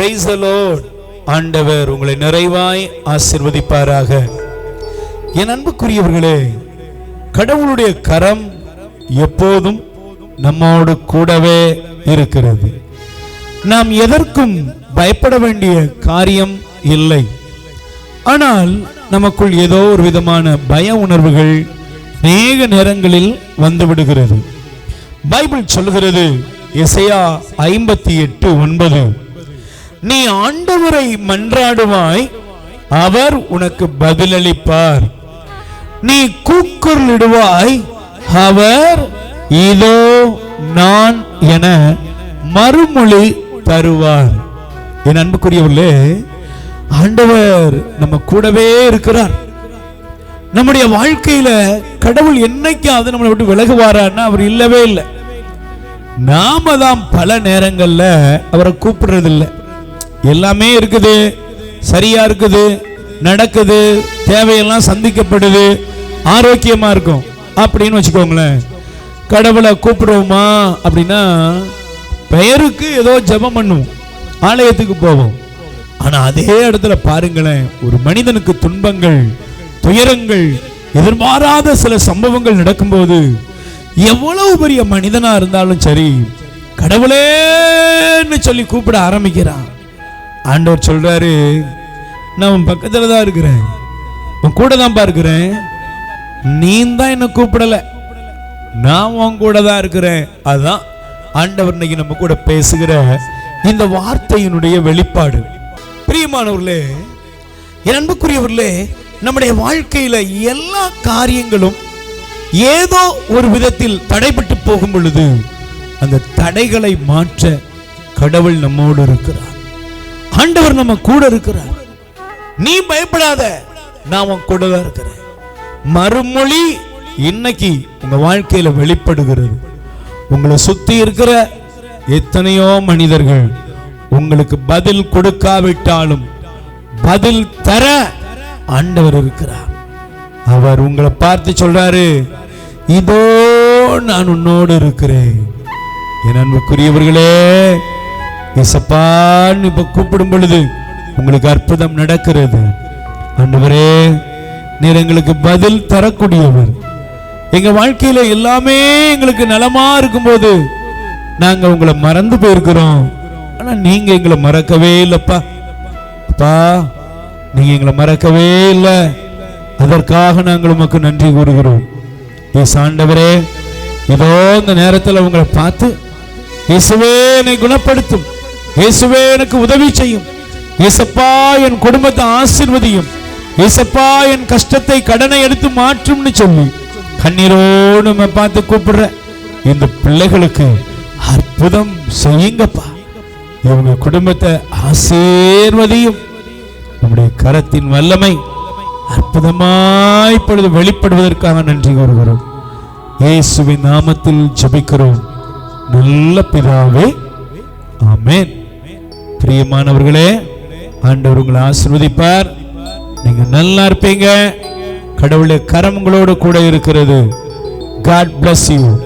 Price ஆண்டவர் உங்களை நிறைவாய் ஆசிர்வதிப்பாராக. என் அன்புக்குரியவர்களே கடவுளுடைய கரம் எப்போதும் நம்மோடு கூடவே இருக்கிறது. நாம் எதற்கும் பயப்பட வேண்டிய காரியம் இல்லை. ஆனால் நமக்குள் ஏதோ ஒரு விதமான பய உணர்வுகள் அநேக நேரங்களில் வந்துவிடுகிறது பைபிள் சொல்கிறது இசையா ஐம்பத்தி எட்டு ஒன்பது. நீ ஆண்டவரை மன்றாடுவாய் அவர் உனக்கு பதிலளிப்பார். நீ கூக்குரலிடுவாய் அவர் இதோ நான் என மறுமொழி தருவார். என் அன்புக்குரியவர்களே ஆண்டவர் நம்ம கூடவே இருக்கிறார். நம்முடைய வாழ்க்கையில கடவுள் என்னைக்காவது நம்மளை விட்டு விலகுவாரான்னா அவர் இல்லவே இல்லை. நாம தான் பல நேரங்கள்ல அவரை கூப்பிடுறதில்லை. எல்லாமே இருக்குது. சரியா இருக்குது. நடக்குது. தேவையெல்லாம் சந்திக்கப்படுது. ஆரோக்கியமா இருக்கும். அப்படின்னு வச்சுக்கோங்களேன். கடவுளை கூப்பிடுவோமா அப்படின்னா பெயருக்கு ஏதோ ஜெபம் பண்ணுவோம். ஆலயத்துக்கு போவோம். ஆனா அதே இடத்துல பாருங்களேன் ஒரு மனிதனுக்கு துன்பங்கள் துயரங்கள் எதிர்பாராத சில சம்பவங்கள் நடக்கும்போது எவ்வளவு பெரிய மனிதனா இருந்தாலும் சரி கடவுளேன்னு சொல்லி கூப்பிட ஆரம்பிக்கிறான். ஆண்டவர் சொல்றாரு நான் உன் பக்கத்தில் தான் இருக்கிறேன். உன் கூட தான் பார்க்கிறேன் நீ தான் என்னை கூப்பிடலை. நான் உன் கூட தான் இருக்கிறேன். அதான் ஆண்டவர் இன்னைக்கு நம்ம கூட பேசுகிற இந்த வார்த்தையினுடைய வெளிப்பாடு. பிரியமானவர்களே என் அன்புக்குரியவர்களே நம்முடைய வாழ்க்கையில எல்லா காரியங்களும் ஏதோ ஒரு விதத்தில் தடைபட்டு போகும் பொழுது அந்த தடைகளை மாற்ற கடவுள் நம்மோடு இருக்கிறார். ஆண்டவர் நம்ம கூட இருக்கிறார். நீ பயப்படாத நான் உன் கூட தான் இருக்கிறேன். மறுமொழி இன்னைக்கு உங்க வாழ்க்கையில வெளிப்படுகிறது. உங்களை சுத்தி இருக்கிற எத்தனையோ மனிதர்கள் உங்களுக்கு பதில் கொடுக்காவிட்டாலும் பதில் தர ஆண்டவர் இருக்கிறார். அவர் உங்களை பார்த்து சொல்றாரு இதோ நான் உன்னோடு இருக்கிறேன். என் அன்புக்குரியவர்களே இசப்பான்னு இப்ப கூப்பிடும் பொழுது உங்களுக்கு அற்புதம் நடக்கிறது. ஆண்டவரே நீர் எங்களுக்கு பதில் தரக்கூடியவர். எங்க வாழ்க்கையில எல்லாமே எங்களுக்கு நலமா இருக்கும்போது நாங்க உங்களை மறந்து போயிருக்கிறோம். ஆனா நீங்க எங்களை மறக்கவே இல்லப்பா. அப்பா நீங்க எங்களை மறக்கவே இல்லை. அதற்காக நாங்கள் உமக்கு நன்றி கூறுகிறோம். இயேசு ஆண்டவரே இதோ இந்த நேரத்தில் உங்களை பார்த்து இயேசுவே என்னை குணப்படுத்தும். இயேசுவே எனக்கு உதவி செய்யும். இயேசப்பா என் குடும்பத்தை ஆசிர்வதியும். இயேசப்பா என் கஷ்டத்தை கடனை எடுத்து மாற்றும்னு சொல்லி கண்ணீரோடு நம்ம பார்த்து கூப்பிடுற இந்த பிள்ளைகளுக்கு அற்புதம் செய்யுங்கப்பா. இவங்க குடும்பத்தை ஆசீர்வதியும். நம்முடைய கரத்தின் வல்லமை அற்புதமாய் இப்பொழுது வெளிப்படுவதற்காக நன்றி கூறுகிறோம். இயேசுவின் நாமத்தில் ஜபிக்கிறோம். நல்ல பிதாவே ஆமேன். பிரியமானவர்களே ஆண்டவர் உங்களை ஆசிர்வதிப்பார். நீங்க நல்லா இருப்பீங்க. கடவுளுடைய கரம் உங்களோடு கூட இருக்கிறது. God bless you